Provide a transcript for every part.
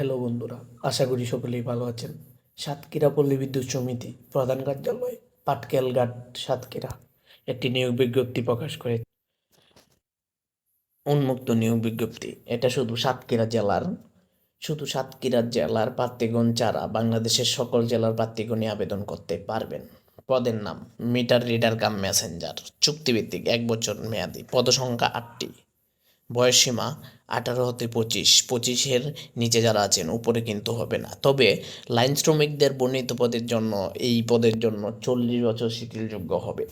Hello বন্ধুরা, আশা করি সকলেই ভালো আছেন। সাতক্ষীরা পল্লী বিদ্যুৎ সমিতি প্রধান কার্যালয় পাটকেল ঘাট সাতক্ষীরা। একটি নিয়োগ বিজ্ঞপ্তি প্রকাশ করে। উন্মুক্ত নিয়োগ বিজ্ঞপ্তি, এটা শুধু সাতক্ষীরা জেলার, শুধু সাতক্ষীরা জেলার প্রার্থীগণ ছাড়া বাংলাদেশের সকল জেলার প্রার্থীগণই আবেদন করতে পারবেন। পদের নাম, মিটার রিডার কাম মেসেঞ্জার, চুক্তিভিত্তিক এক বছর মেয়াদি, পদসংখ্যা আটটি। বয়সসীমা আঠারো হতে পঁচিশ। পঁচিশের নিচে যারা আছেন, উপরে কিন্তু হবে না। তবে লাইন শ্রমিকদের বর্ণিত পদের জন্য, এই পদের জন্য চল্লিশ বছর শিথিলযোগ্য হবে।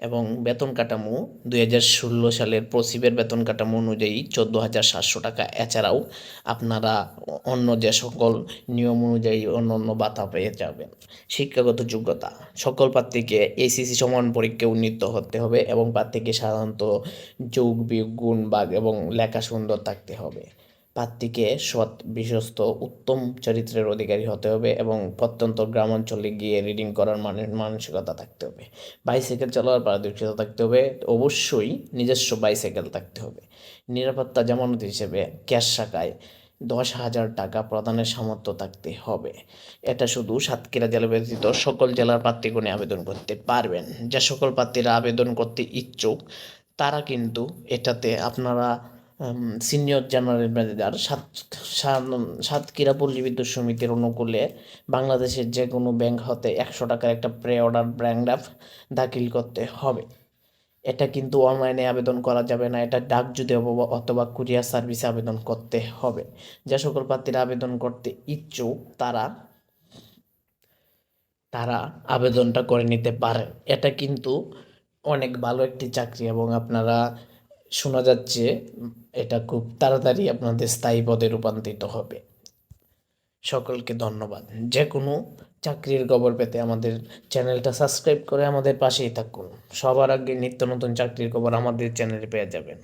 এবং বেতন কাঠামো দুই হাজার ষোলো সালের প্রসিবের বেতন কাঠামো অনুযায়ী চোদ্দ হাজার সাতশো টাকা। এছাড়াও আপনারা অন্য যে সকল নিয়ম অনুযায়ী অন্য অন্য ভাতা পেয়ে যাবেন। শিক্ষাগত যোগ্যতা, সকল প্রার্থীকে এসিসি সমান পরীক্ষায় উন্নীত হতে হবে এবং প্রার্থীকে সাধারণত যোগ বিয়োগ, গুণ বাগ এবং লেখা সুন্দর থাকতে হবে। প্রার্থীকে সৎ, বিশ্বস্ত, উত্তম চরিত্রের অধিকারী হতে হবে এবং প্রত্যন্ত গ্রামাঞ্চলে গিয়ে রিডিং করার মানে মানসিকতা থাকতে হবে। বাইসাইকেল চালানোর পারদর্শিতা থাকতে হবে। অবশ্যই নিজস্ব বাইসাইকেল থাকতে হবে। নিরাপত্তা জামানত হিসেবে ক্যাশ শাখায় দশ হাজার টাকা প্রদানের সামর্থ্য থাকতে হবে। এটা শুধু সাতক্ষীরা জেলা ব্যতীত সকল জেলার প্রার্থীগণে আবেদন করতে পারবেন। যে সকল প্রার্থীরা আবেদন করতে ইচ্ছুক, তারা কিন্তু এটাতে আপনারা সিনিয়র জেনারেল ম্যানেজার সাত, সাত- সাতক্ষীরা পল্লী সমিতির অনুকূলে বাংলাদেশের যে কোনো ব্যাংক হতে একশো টাকার একটা প্রে অর্ডার ব্যাংক ড্রাফট দাখিল করতে হবে। এটা কিন্তু অনলাইনে আবেদন করা যাবে না, এটা ডাক যদি অথবা কুরিয়ার সার্ভিসে আবেদন করতে হবে। যে সকল প্রার্থীরা আবেদন করতে ইচ্ছুক, তারা তারা আবেদনটা করে নিতে পারেন এটা কিন্তু অনেক ভালো একটি চাকরি এবং আপনারা শোনা যাচ্ছে এটা খুব তাড়াতাড়ি আপনাদের স্থায়ী পদে রূপান্তরিত হবে। সকলকে ধন্যবাদ। যে কোনো চাকরির খবর পেতে আমাদের চ্যানেলটা সাবস্ক্রাইব করে আমাদের পাশেই থাকুন। সবার আগে নিত্য নতুন চাকরির খবর আমাদের চ্যানেলে পেয়ে যাবেন।